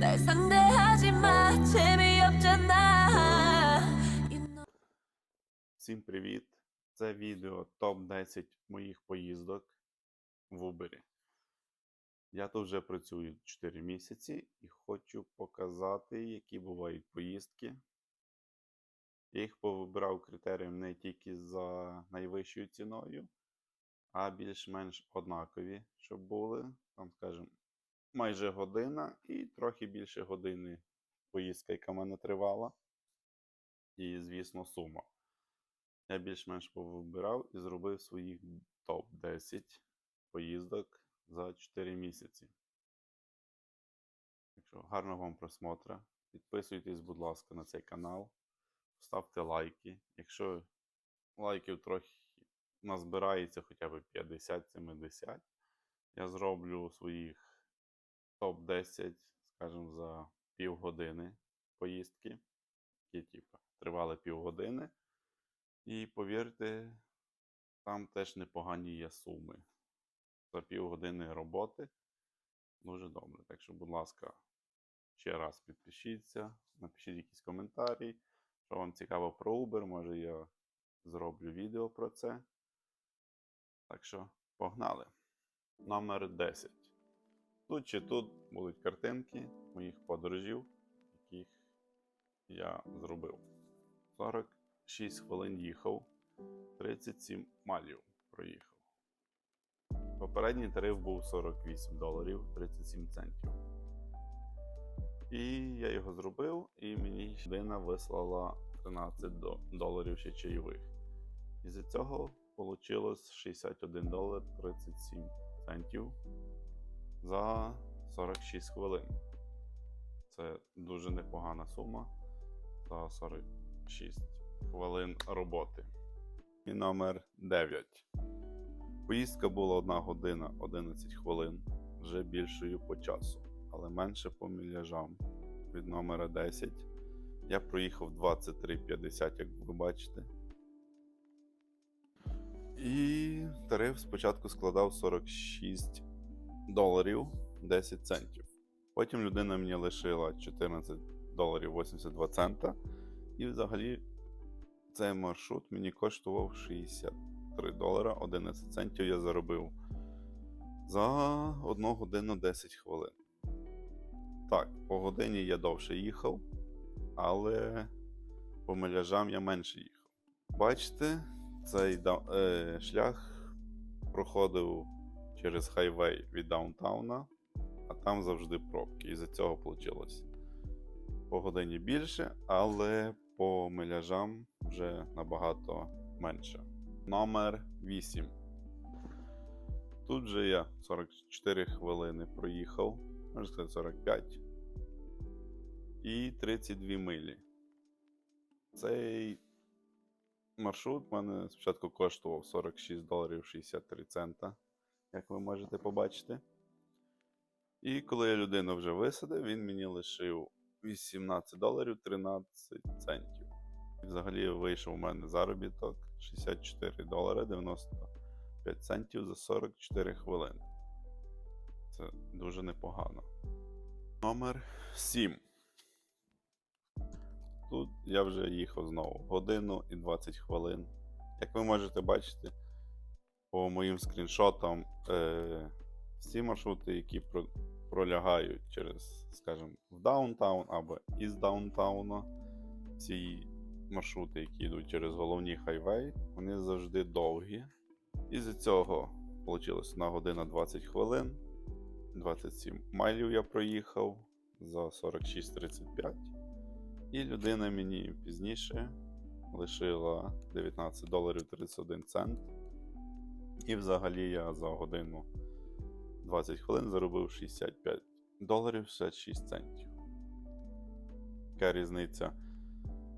날 상대하지 마 재미없잖아 You know Всім привіт! Це відео топ-10 моїх поїздок в Uber. Я тут вже працюю 4 місяці і хочу показати, які бувають поїздки. Я їх повибирав критерієм не тільки за найвищою ціною, а більш-менш однакові, щоб були. Там, скажімо, майже година і трохи більше години поїздка, яка в мене тривала. І, звісно, сума. Я більш-менш повибирав і зробив своїх топ-10 поїздок за 4 місяці. Так що гарного вам просмотра. Підписуйтесь, будь ласка, на цей канал. Ставте лайки. Якщо лайків трохи назбирається хоча б 50-70, я зроблю своїх топ-10, скажімо, за півгодини поїздки, які типу, тривали півгодини. І повірте, там теж непогані є суми. За півгодини роботи дуже добре. Так що, будь ласка, ще раз підпишіться, напишіть якісь коментарі, що вам цікаво про Uber, може я зроблю відео про це. Так що, погнали. Номер 10. Тут чи тут будуть картинки моїх подорожів, яких я зробив. 46 хвилин їхав, 37 малів проїхав. Попередній тариф був 48 доларів 37 центів. І я його зробив, і мені людина вислала 13 доларів ще чайових. І за цього вийшло 61 долар 37 центів за 46 хвилин. Це дуже непогана сума за 46 хвилин роботи. І номер 9. Поїздка була 1 година 11 хвилин, вже більшою по часу, але менше по міляжам. Від номера 10 я проїхав 23,50, як ви бачите. І тариф спочатку складав 46 доларів 10 центів. Потім людина мені лишила 14 доларів 82 цента. І взагалі цей маршрут мені коштував 63 долара 11 центів я заробив за 1 годину 10 хвилин. Так, по годині я довше їхав, але по миляжам я менше їхав. Бачите, цей е, шлях проходив через хайвей від даунтауна, а там завжди пробки. І за цього вийшло по годині більше, але по миляжам вже набагато менше. Номер 8. Тут же я 44 хвилини проїхав, можна сказати 45. І 32 милі. Цей маршрут мене спочатку коштував 46 доларів 63 цента, як ви можете побачити. І коли я людину вже висадив, він мені лишив 18 доларів 13 центів. І Взагалі вийшов у мене заробіток 64 долари 95 центів за 44 хвилини. Це дуже непогано. Номер 7. Тут я вже їхав знову годину і 20 хвилин. Як ви можете бачити, по моїм скріншотам, е, всі маршрути, які про, пролягають через, скажімо, в даунтаун або із даунтауна, ці маршрути, які йдуть через головні хайвей, вони завжди довгі. І з цього вийшло на година 20 хвилин. 27 майлів я проїхав за 46-35. І людина мені пізніше лишила 19 доларів 31 цент. І взагалі я за годину 20 хвилин заробив 65 доларів 66 центів. Яка різниця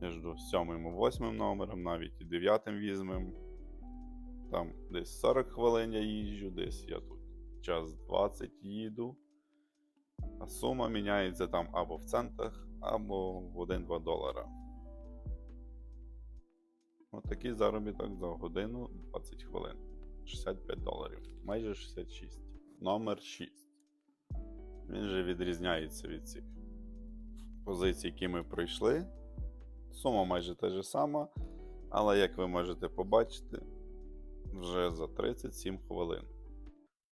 між 7 і 8 номером, навіть і 9 візьмем. Там десь 40 хвилин я їжджу, десь я тут час 20 їду. А сума міняється там або в центах, або в 1-2 долара. От такий заробіток за годину 20 хвилин. 65 доларів. Майже 66. Номер 6. Він же відрізняється від цих позицій, які ми пройшли. Сума майже та ж сама, але як ви можете побачити, вже за 37 хвилин.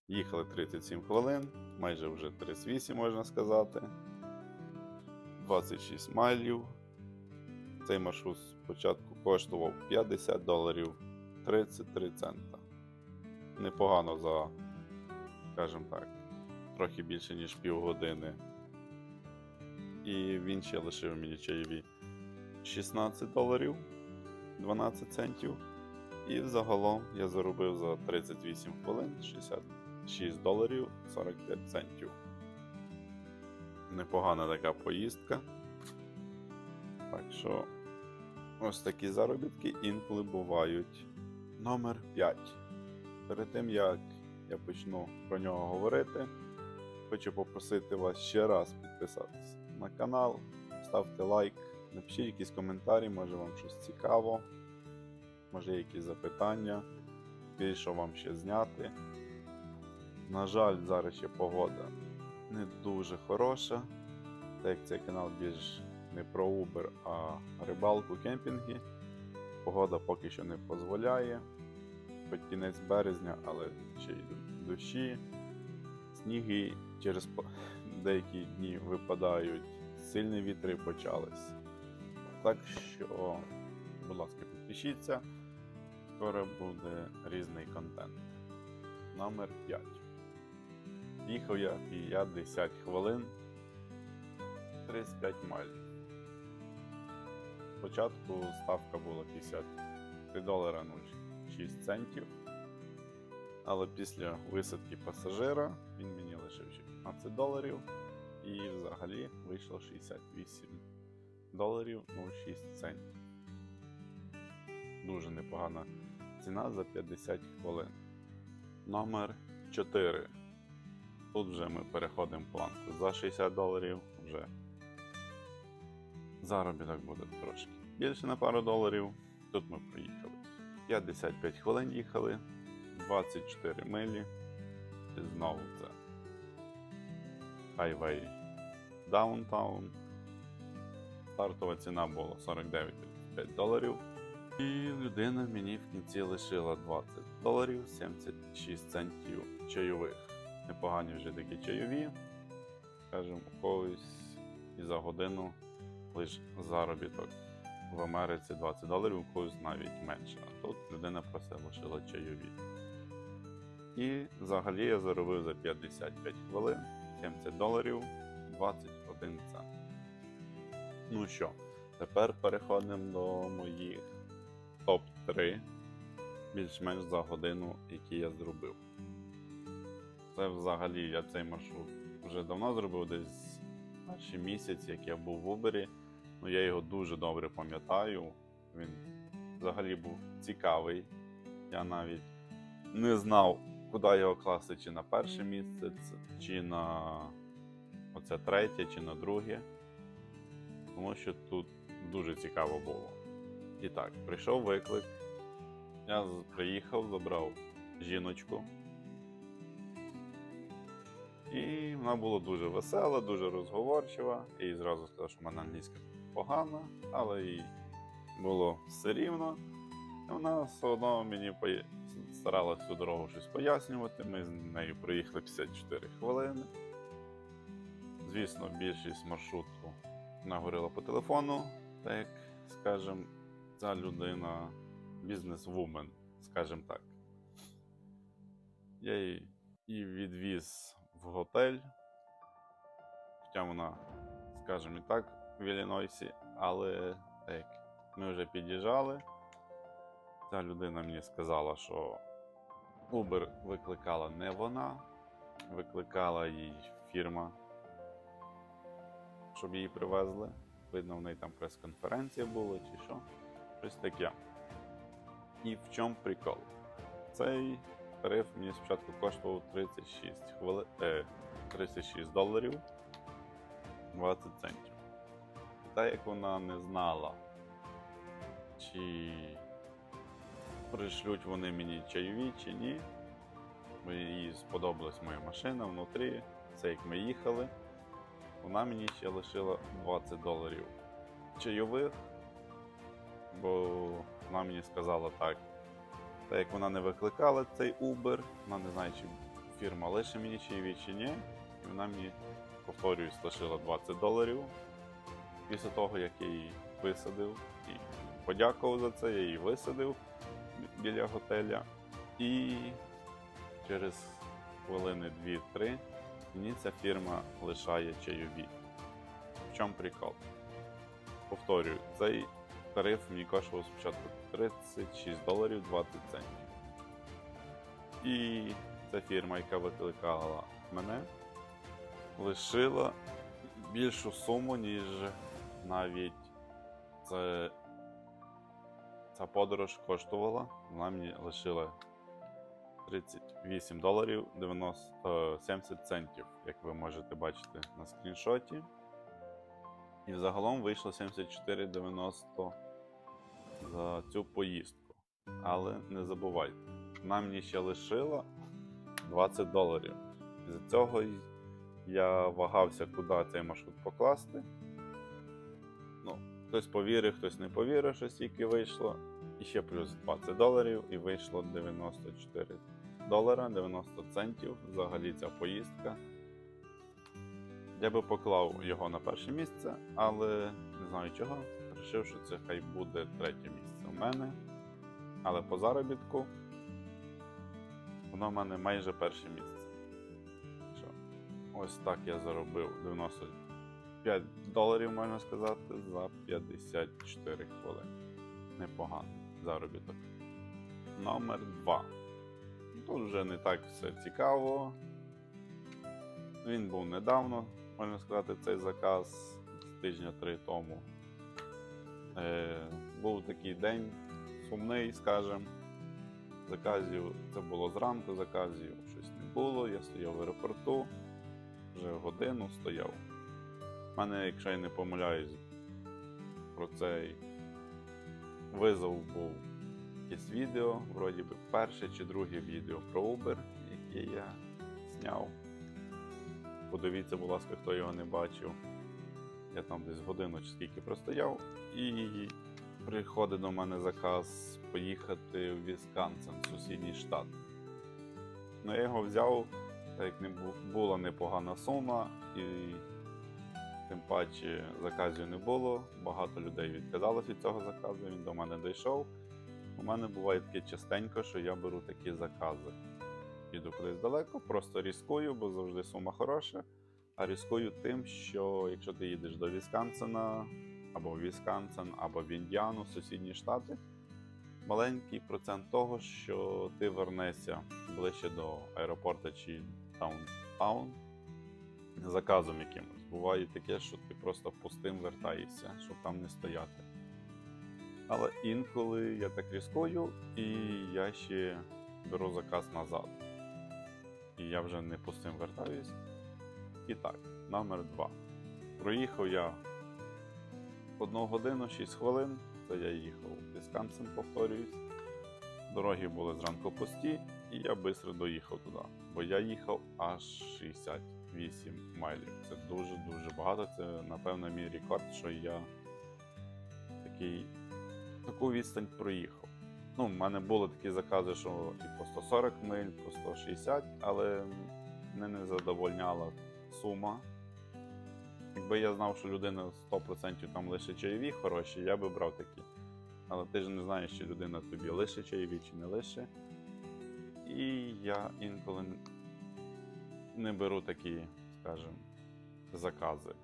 Їхали 37 хвилин, майже вже 38, можна сказати. 26 майлів. Цей маршрут спочатку коштував 50 доларів 33 цента. Непогано за, скажімо так, трохи більше, ніж півгодини. І він ще лишив мені чайові 16 доларів 12 центів. І загалом я заробив за 38 хвилин 66 доларів 45 центів. Непогана така поїздка. Так що ось такі заробітки інколи бувають. Номер 5. Перед тим як я почну про нього говорити, хочу попросити вас ще раз підписатися на канал, ставте лайк, напишіть якісь коментарі, може вам щось цікаво, може якісь запитання, що вам ще зняти. На жаль, зараз ще погода не дуже хороша, так як цей канал більш не про Uber, а рибалку, кемпінги. Погода поки що не дозволяє. Хоч кінець березня, але ще йдуть дощі, сніги через деякі дні випадають, сильні вітри почались. Так що, будь ласка, підпишіться, скоро буде різний контент. Номер 5. Їхав я 50 хвилин 35 миль. Спочатку ставка була 53 долара 06 центів. Але після висадки пасажира він мені лишив 15 доларів. І взагалі вийшло 68 доларів 06 центів. Дуже непогана ціна за 50 хвилин. Номер 4. Тут вже ми переходимо планку. За 60 доларів вже заробіток буде трошки більше на пару доларів. Тут ми проїхали. 55 хвилин їхали, 24 милі. І знову це Highway Downtown. Стартова ціна була 49,5 доларів. І людина мені в кінці лишила 20 доларів 76 центів чайових. Непогані вже такі чайові. Скажімо, у когось і за годину лише заробіток в Америці 20 доларів, у когось навіть менше. А тут людина просто лишила чайові. І взагалі я заробив за 55 хвилин 70 доларів 21 цент. Ну що, тепер переходимо до моїх топ-3 більш-менш за годину, які я зробив. Це взагалі я цей маршрут вже давно зробив, десь перший місяць, як я був в Убері. Ну, я його дуже добре пам'ятаю. Він взагалі був цікавий. Я навіть не знав, куди його класти, чи на перше місце, чи на оце третє, чи на друге. Тому що тут дуже цікаво було. І так, прийшов виклик. Я приїхав, забрав жіночку. І вона була дуже весела, дуже розговорчива. Їй зразу сказав, що в мене англійська погана, але їй було все рівно. Вона все одно мені старалась всю дорогу щось пояснювати. Ми з нею проїхали 54 хвилини. Звісно, більшість маршруту вона по телефону, так як, скажімо, ця людина бізнес-вумен, скажімо так. Я її відвіз в готель, хоча вона, скажімо і так, в Іллінойсі, але так, ми вже під'їжджали. Ця людина мені сказала, що Uber викликала не вона, викликала їй фірма, щоб її привезли. Видно, в неї там прес-конференція була чи що. Щось таке. І в чому прикол? Цей тариф мені спочатку коштував 36 хвили... е, 36 доларів 20 центів. Та як вона не знала, чи пришлють вони мені чайові чи ні. Їй сподобалась моя машина внутрі, це як ми їхали. вона мені ще лишила 20 доларів чайових, бо вона мені сказала так. Так як вона не викликала цей Uber, вона не знає, чи фірма лише мені чайові чи ні. І вона мені, повторююсь, лишила 20 доларів. Після того, як я її висадив і подякував за це, я її висадив біля готеля. І через хвилини 2-3 мені ця фірма лишає чайові. В чому прикол? Повторюю, цей тариф мені коштував спочатку 36 доларів 20 центів. І ця фірма, яка викликала мене, лишила більшу суму, ніж навіть це, ця подорож коштувала. Вона мені лишила 38 доларів 90, е, 70 центів, як ви можете бачити на скріншоті. І взагалом вийшло 74,90 за цю поїздку. Але не забувайте, вона мені ще лишила 20 доларів. З цього я вагався, куди цей маршрут покласти. Хтось повірив, хтось не повірив, що стільки вийшло. І ще плюс 20 доларів, і вийшло 94 долара 90 центів взагалі ця поїздка. Я би поклав його на перше місце, але не знаю чого. Вирішив, що це хай буде третє місце у мене. Але по заробітку воно в мене майже перше місце. Що, ось так я заробив 95 доларів, можна сказати, за 54 хвилини. Непоганий заробіток. Номер 2. Тут вже не так все цікаво. Він був недавно, можна сказати, цей заказ з тижня три тому. Е, був такий день сумний, скажімо. Заказів, це було зранку, заказів щось не було. Я стояв в аеропорту, вже годину стояв. У мене, якщо я не помиляюсь, про цей визов був якесь відео, вроді би перше чи друге відео про Uber, яке я зняв. Подивіться, будь ласка, хто його не бачив. Я там десь годину чи скільки простояв, і приходить до мене заказ поїхати в Вісконсин, сусідній штат. Ну, я його взяв, так як не бу- була непогана сума, і тим паче заказів не було. Багато людей відказалось від цього заказу, він до мене дійшов. У мене буває таке частенько, що я беру такі закази. Іду кудись далеко, просто різкую, бо завжди сума хороша. А різкую тим, що якщо ти їдеш до Вісконсина, або в Вісконсин, або в Індіану, сусідні штати, маленький процент того, що ти вернешся ближче до аеропорту чи даунтаун заказом якимось. Буває таке, що ти просто пустим вертаєшся, щоб там не стояти. Але інколи я так різкую, і я ще беру заказ назад. І я вже не пустим вертаюсь. І так, номер 2. Проїхав я одну годину 6 хвилин. Це я їхав Вісконсин, повторююсь. Дороги були зранку пусті, і я швидко доїхав туди. Бо я їхав аж 68 майлів. Це дуже-дуже багато. Це, напевно, мій рекорд, що я такий, таку відстань проїхав. Ну, в мене були такі закази, що і по 140 миль, по 160, але мене не задовольняла сума. Якби я знав, що людина 100% там лише чайові хороші, я би брав такі. Але ти ж не знаєш, чи людина тобі лише чайові, чи не лише. І я інколи не беру такі, скажімо, закази.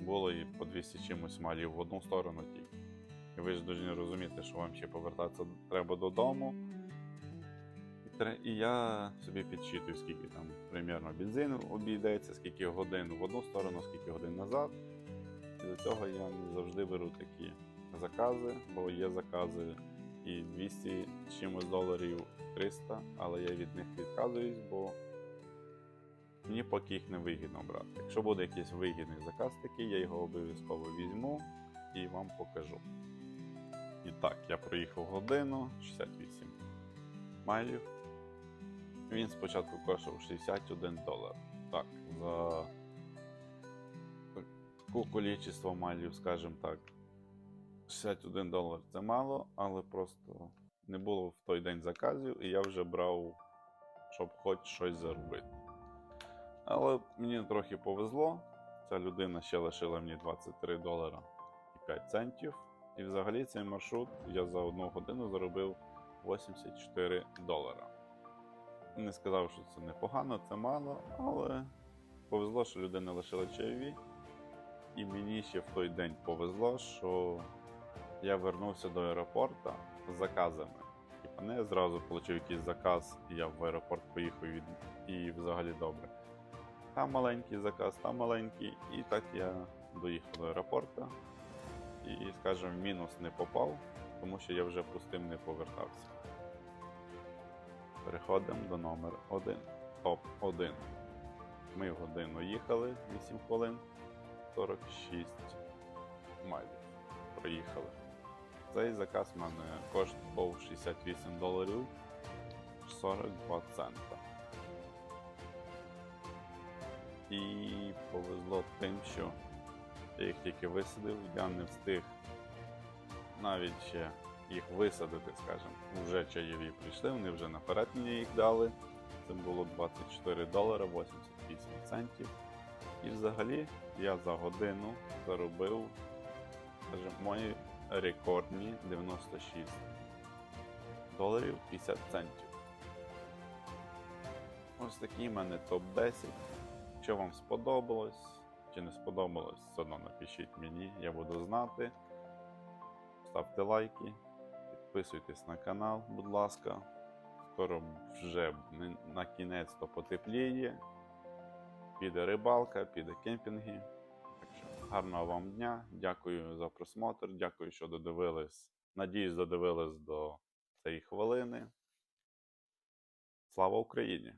Було і по 200 чимось малів в одну сторону тільки. І ви ж повинні розуміти, що вам ще повертатися треба додому. І я собі підсчитую, скільки там примірно бензину обійдеться, скільки годин в одну сторону, скільки годин назад. І до цього я не завжди беру такі закази, бо є закази і 200 чимось доларів 300, але я від них відказуюсь, бо мені поки їх не вигідно брати. Якщо буде якийсь вигідний заказ такий, я його обов'язково візьму і вам покажу. І так, я проїхав годину 68 майлів. Він спочатку коштував 61 долар. Так, за по кількості майлів, скажімо так. 61 долар це мало, але просто не було в той день заказів, і я вже брав, щоб хоч щось заробити. Але мені трохи повезло. Ця людина ще лишила мені 23 долара і 5 центів. І взагалі цей маршрут я за одну годину заробив 84 долара. Не сказав, що це непогано, це мало, але повезло, що людина лишила чайові. І мені ще в той день повезло, що я вернувся до аеропорту з заказами. Типа не зразу отримав якийсь заказ, і я в аеропорт поїхав і взагалі добре. Там маленький заказ, там маленький, і так я доїхав до аеропорту. І, скажімо, мінус не попав, тому що я вже пустим не повертався. Переходимо до номер 1. Топ 1. Ми годину їхали 8 хвилин, 46 майлів. Проїхали. Цей заказ в мене коштував 68 доларів 42 цента. І повезло тим, що я їх тільки висадив, я не встиг навіть ще їх висадити, скажімо. Вже чаєві прийшли, вони вже наперед мені їх дали. Це було 24 долара 88 центів. І взагалі я за годину заробив, скажімо, мої рекордні 96 доларів 50 центів. Ось такий в мене топ-10. Якщо вам сподобалось чи не сподобалось, все одно напишіть мені, я буду знати. Ставте лайки, підписуйтесь на канал, будь ласка. Скоро вже на кінець то потепліє. Піде рибалка, піде кемпінги. Гарного вам дня. Дякую за просмотр. Дякую, що додивились. Надіюсь, додивились до цієї хвилини. Слава Україні!